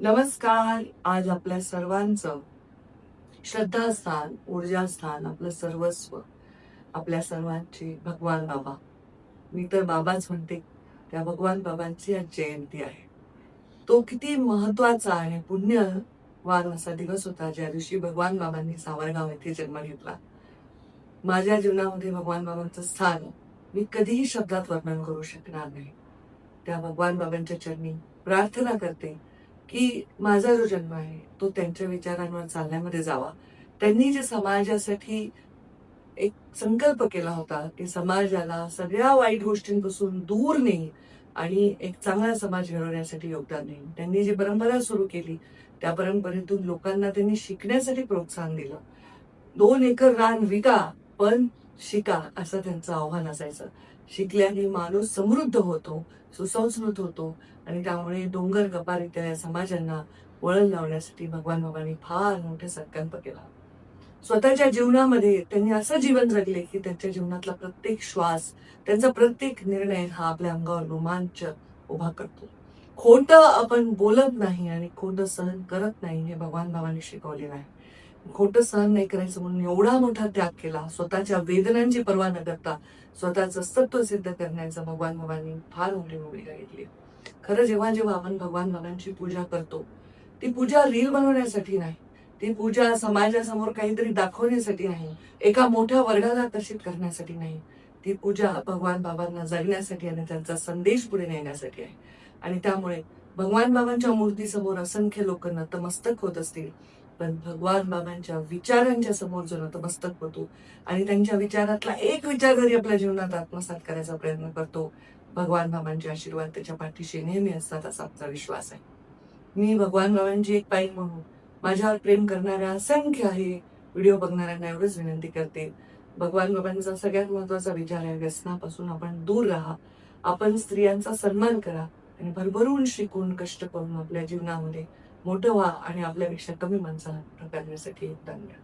नमस्कार. आज आपल्या सर्वांचं श्रद्धास्थान ऊर्जास्थान आपलं सर्वस्व आपल्या सर्वांची भगवान बाबा. मी तर बाबाच म्हणते त्या भगवान बाबांची आज जयंती आहे. तो किती महत्त्वाचा आहे पुण्यवान असा दिवस होता ज्या दिवशी भगवान बाबांनी सावरगाव येथे जन्म घेतला. माझ्या जीवनामध्ये भगवान बाबांचं स्थान मी कधीही शब्दात वर्णन करू शकणार नाही. त्या भगवान बाबांच्या चरणी प्रार्थना करते की माझा जो जन्म आहे तो त्यांच्या विचारांवर चालण्यामध्ये जावा. त्यांनी जे समाजासाठी एक संकल्प केला होता की समाजाला सगळ्या वाईट गोष्टींपासून दूर नेईल आणि एक चांगला समाज घडवण्यासाठी योगदान देईल त्यांनी जी परंपरा सुरू केली त्या परंपरेतून लोकांना त्यांनी शिकण्यासाठी प्रोत्साहन दिलं. दोन एकर रान विका पण शिका असं त्यांचं आव्हान असायचं. शिकल्याने माणूस समृद्ध होतो सुसंस्कृत होतो आणि त्यामुळे डोंगर गपारीच्या या समाजांना वळण लावण्यासाठी भगवान बाबांनी फार मोठे संकल्प केला. स्वतःच्या जीवनामध्ये त्यांनी असं जीवन जगले की त्यांच्या जीवनातला प्रत्येक श्वास त्यांचा प्रत्येक निर्णय हा आपल्या अंगावर रोमांच उभा करतो. खोटं आपण बोलत नाही आणि खोटं सहन करत नाही हे भगवान बाबांनी शिकवलेलं आहे. खोटं सहन नाही करायचं म्हणून एवढा मोठा त्याग केला. स्वतःच्या वेदनांची पर्वा न करता स्वतःचं सत्व सिद्ध करण्याचं भगवान बाबांनी फार मोठी भूमिका घेतली. खरं जेव्हा जेव्हा आपण भगवान बाबांची पूजा करतो ती पूजा रील बनवण्यासाठी नाही. ती पूजा समाजासमोर काहीतरी दाखवण्यासाठी नाही. एका मोठ्या वर्गाला आकर्षित करण्यासाठी नाही. ती पूजा भगवान बाबांना जगण्यासाठी आणि त्यांचा संदेश पुढे नेण्यासाठी आहे. आणि त्यामुळे भगवान बाबांच्या मूर्तीसमोर असंख्य लोक नतमस्तक होत असतील. पण भगवान बाबांच्या विचारांच्या समोर जो नतमस्तक होतो आणि त्यांच्या विचारातला एक विचार जरी आपल्या जीवनात आत्मसात करायचा प्रयत्न करतो भगवान बाबांचे आशीर्वाद त्याच्या पाठीशी नेहमी असतात असा आमचा विश्वास आहे. मी भगवान बाबांची एक पाई म्हणून माझ्यावर प्रेम करणाऱ्या असंख्य आहे व्हिडिओ बघणाऱ्यांना एवढंच विनंती करते. भगवान बाबांचा सगळ्यात महत्त्वाचा विचार आहे व्यसनापासून आपण दूर राहा आपण स्त्रियांचा सन्मान करा आणि भरभरून शिकून कष्ट करून आपल्या जीवनामध्ये मोठं व्हा आणि आपल्यापेक्षा कमी माणसाला करण्यासाठी योगदान द्या